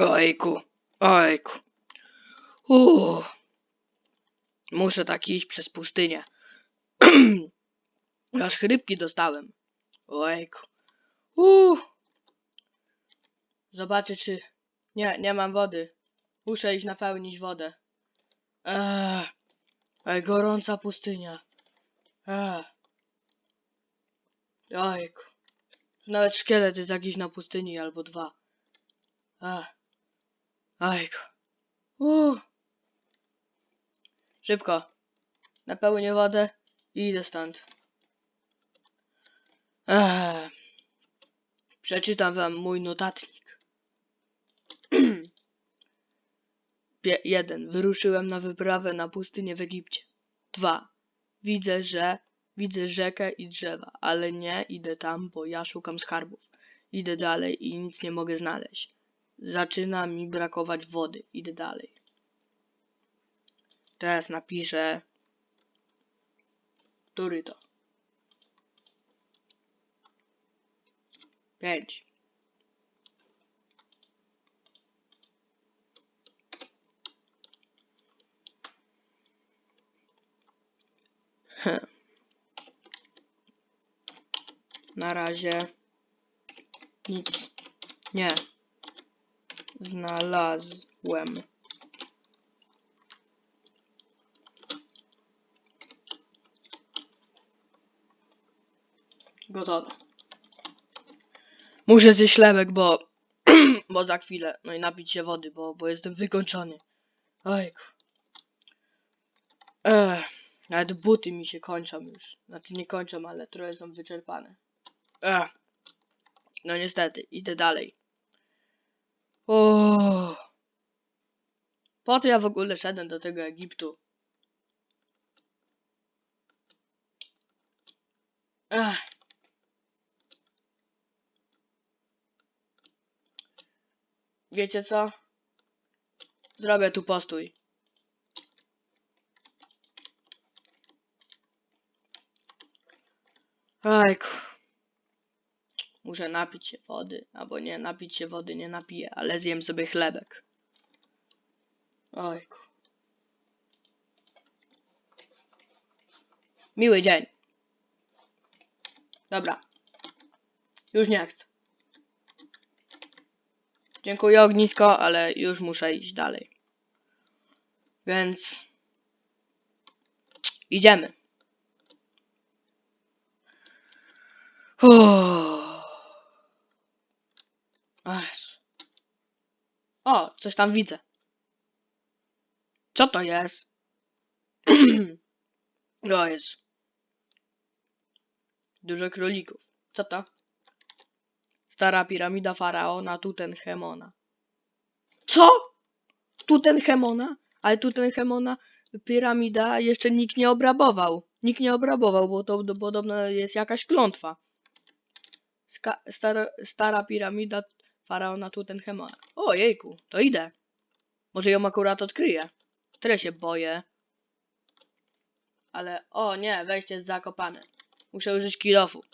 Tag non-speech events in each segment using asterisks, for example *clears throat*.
Ojku, ojku. Uuu. Muszę tak iść przez pustynię. *clears throat* Aż chrypki dostałem. Ojku. Uuu. Zobaczę czy... Nie, nie mam wody. Muszę iść napełnić wodę. Eee. Ej, gorąca pustynia. Eee. Ojku. Nawet szkielet jest jakiś na pustyni albo dwa. Eee. Ojku. Uuu. Szybko. Napełnię wodę i idę stąd. Eee. Przeczytam wam mój notatnik. *clears throat* Pie- jeden. Wyruszyłem na wyprawę na pustynię w Egipcie. Dwa. Widzę, że widzę rzekę i drzewa, ale nie idę tam, bo ja szukam skarbów. Idę dalej i nic nie mogę znaleźć. Zaczyna mi brakować wody. Idę dalej. Teraz napiszę. Który to? Pięć. Hm. *laughs* Na razie nic nie znalazłem. Gotowe. Muszę zjeść chlebek, bo, *clears throat* bo za chwilę, no i napić się wody, bo, bo jestem wykończony. Ojku. Ech, nawet buty mi się kończą już. Znaczy nie kończą, ale trochę są wyczerpane. Ech. No niestety, idę dalej. O. Po to ja w ogóle szedłem do tego Egiptu. Ech. Wiecie co? Zrobię tu postój. Ajku. Muszę napić się wody, albo nie, napić się wody nie napiję, ale zjem sobie chlebek. Ojku. Miły dzień. Dobra. Już nie chcę. Dziękuję ognisko, ale już muszę iść dalej. Więc idziemy. Uff. O Jezu. O, coś tam widzę. Co to jest? *clears throat* o Jezu. Dużo królików. Co to? Stara piramida faraona Tutenchemona. Co? Tutenchemona? Ale Tutenchemona piramida jeszcze nikt nie obrabował. Nikt nie obrabował, bo to do- podobno jest jakaś klątwa. Ska stara, stara piramida faraona Tutenchemona. O jejku, to idę. Może ją akurat odkryję. Tyle się boję. Ale o nie, wejście jest zakopane. Muszę użyć kilofu.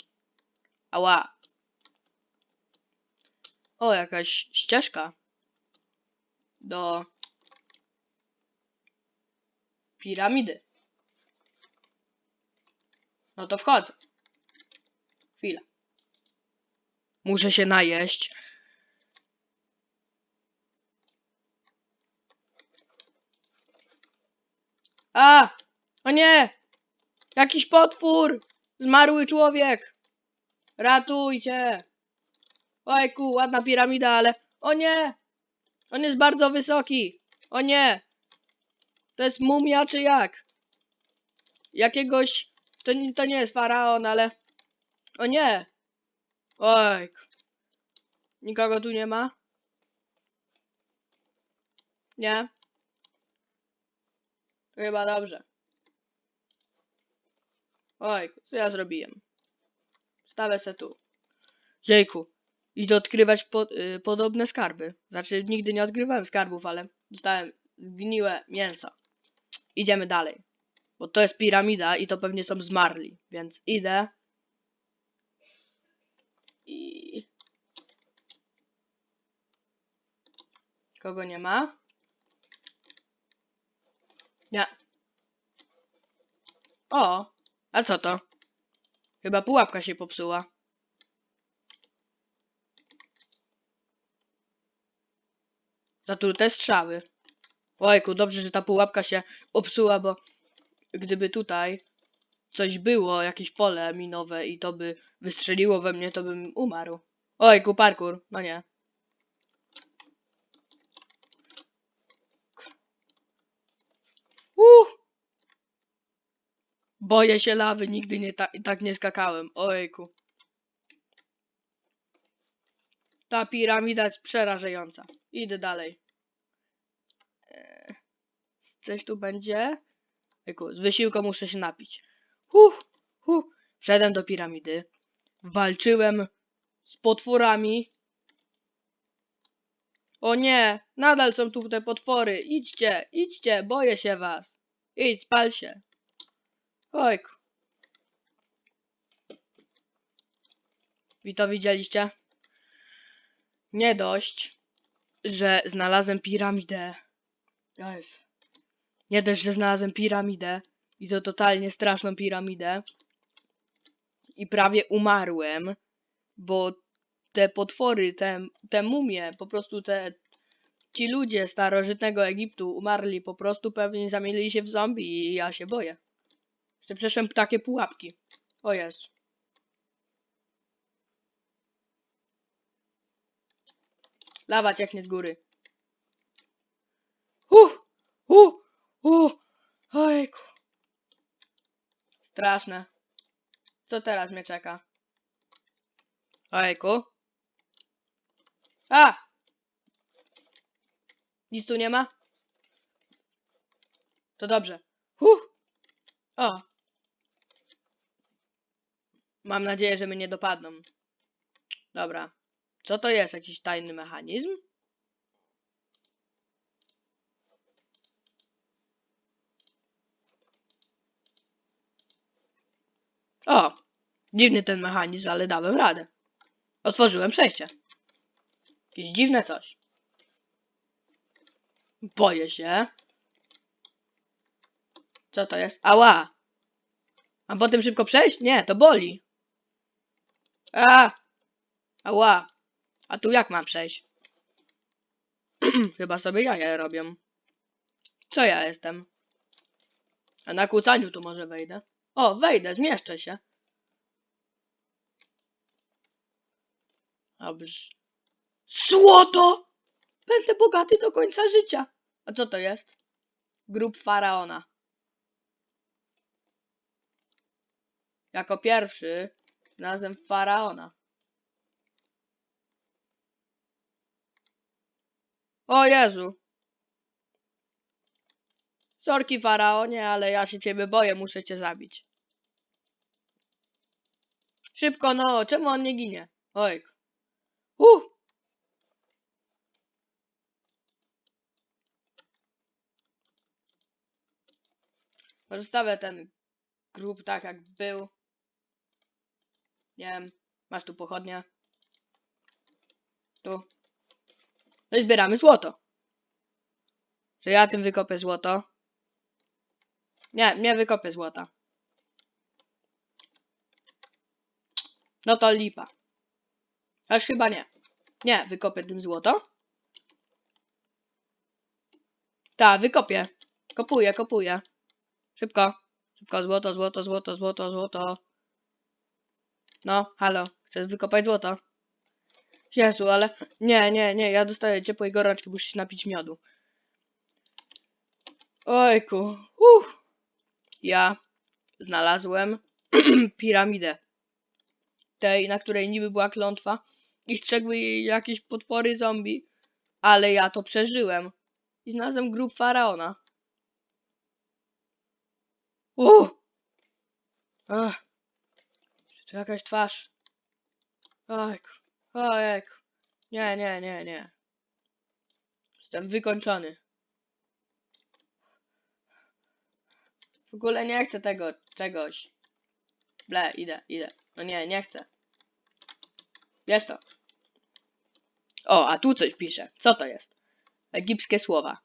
Ała. O, jakaś ścieżka. Do piramidy. No to wchodzę. Chwila. Muszę się najeść. A! O nie! Jakiś potwór! Zmarły człowiek! Ratujcie! Ojku, ładna piramida, ale... O nie! On jest bardzo wysoki! O nie! To jest mumia czy jak? Jakiegoś... To, nie- to nie jest faraon, ale... O nie! Ojku. Nikogo tu nie ma? Nie? Chyba dobrze. Ojku, co ja zrobiłem? Stawę se tu. Jejku. Idę odkrywać y, podobne skarby. Znaczy, nigdy nie odkrywałem skarbów, ale dostałem zgniłe mięso. Idziemy dalej. Bo to jest piramida i to pewnie są zmarli. Więc idę. I... Kogo nie ma? Nie. O, a co to? Chyba pułapka się popsuła. Zatrute strzały. Ojku, dobrze, że ta pułapka się popsuła, bo gdyby tutaj coś było, jakieś pole minowe i to by wystrzeliło we mnie, to bym umarł. Ojku, parkour. No nie. Uh! Boję się lawy, nigdy nie ta tak nie skakałem. Ojku. Ta piramida jest przerażająca. Idę dalej. Eee, Coś tu będzie? Ojku, z wysiłku muszę się napić. Huh, huh. Wszedłem do piramidy. Walczyłem z potworami. O nie, nadal są tu te potwory. Idźcie, idźcie, boję się was. Idź, spal się. Ojku. Wy to widzieliście? Nie dość, że znalazłem piramidę. Jezu. Nie dość, że znalazłem piramidę. I to totalnie straszną piramidę. I prawie umarłem, bo te potwory, te, te mumie, po prostu te ci ludzie starożytnego Egiptu umarli po prostu, pewnie zamienili się w zombie i ja się boję. Jeszcze przeszłem takie pułapki. O Jezu. Lawa cieknie z góry. Uh! Uh! Uh! Ojku. Straszne. Co teraz mnie czeka? Ojku. A! Nic tu nie ma? To dobrze. Huh! O! Mam nadzieję, że mnie nie dopadną. Dobra. Co to jest? Jakiś tajny mechanizm? O! Dziwny ten mechanizm, ale dałem radę. Otworzyłem przejście. Jakieś dziwne coś. Boję się. Co to jest? Ała! Mam potem szybko przejść? Nie, to boli. A! Ała! A tu jak mam przejść? *clears throat* Chyba sobie jaja robią. Co ja jestem? A na kłócaniu tu może wejdę? O, wejdę, zmieszczę się. Dobrze. Złoto! Będę bogaty do końca życia. A co to jest? Grób faraona. Jako pierwszy znalazłem faraona. O Jezu. Sorki faraonie, ale ja się ciebie boję, muszę cię zabić. Szybko no, czemu on nie ginie? Ojk. Uh! Zostawię ten grób tak jak był. Nie wiem, masz tu pochodnie. Tu. No i zbieramy złoto. Czy ja tym wykopię złoto? Nie, nie wykopię złota. No to lipa. Aż chyba nie. Nie, wykopię tym złoto. Tak, wykopię. Kopuję, kopuję. Szybko. Szybko, złoto, złoto, złoto, złoto, złoto. No, halo. Chcesz wykopać złoto? Jezu, ale... Nie, nie, nie, ja dostaję ciepłej gorączki, muszę się napić miodu. Ojku. Uff. Ja znalazłem *clears throat* piramidę. Tej, na której niby była klątwa. I strzegły jej jakieś potwory zombie. Ale ja to przeżyłem. I znalazłem grób faraona. Uff. Ach. Tu jakaś twarz? Ojku. Ojku. Nie, nie, nie, nie. Jestem wykończony. W ogóle nie chcę tego czegoś. Ble, idę, idę. No nie, nie chcę. Wiesz to. O, a tu coś pisze. Co to jest? egipskie słowa.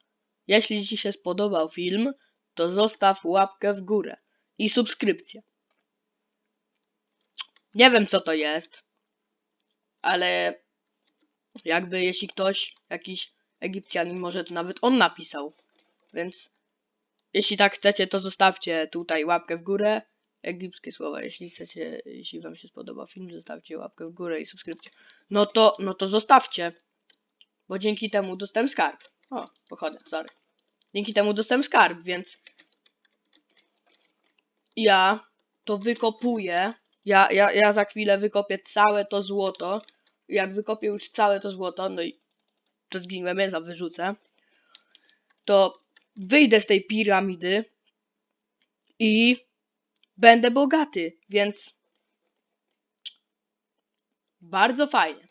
Jeśli Ci się spodobał film, to zostaw łapkę w górę i subskrypcję. Nie wiem co to jest, ale jakby jeśli ktoś, jakiś Egipcjanin, może to nawet on napisał. Więc jeśli tak chcecie, to zostawcie tutaj łapkę w górę. Egipskie słowa. Jeśli chcecie, jeśli wam się spodobał film, zostawcie łapkę w górę i subskrypcję. No to, no to zostawcie. Bo dzięki temu dostałem skarb. O, pochodzę, sorry. Dzięki temu dostałem skarb, więc ja to wykopuję. Ja, ja, ja za chwilę wykopię całe to złoto. Jak wykopię już całe to złoto, no i to zgniłe mięsa wyrzucę, to wyjdę z tej piramidy i będę bogaty, więc bardzo fajnie.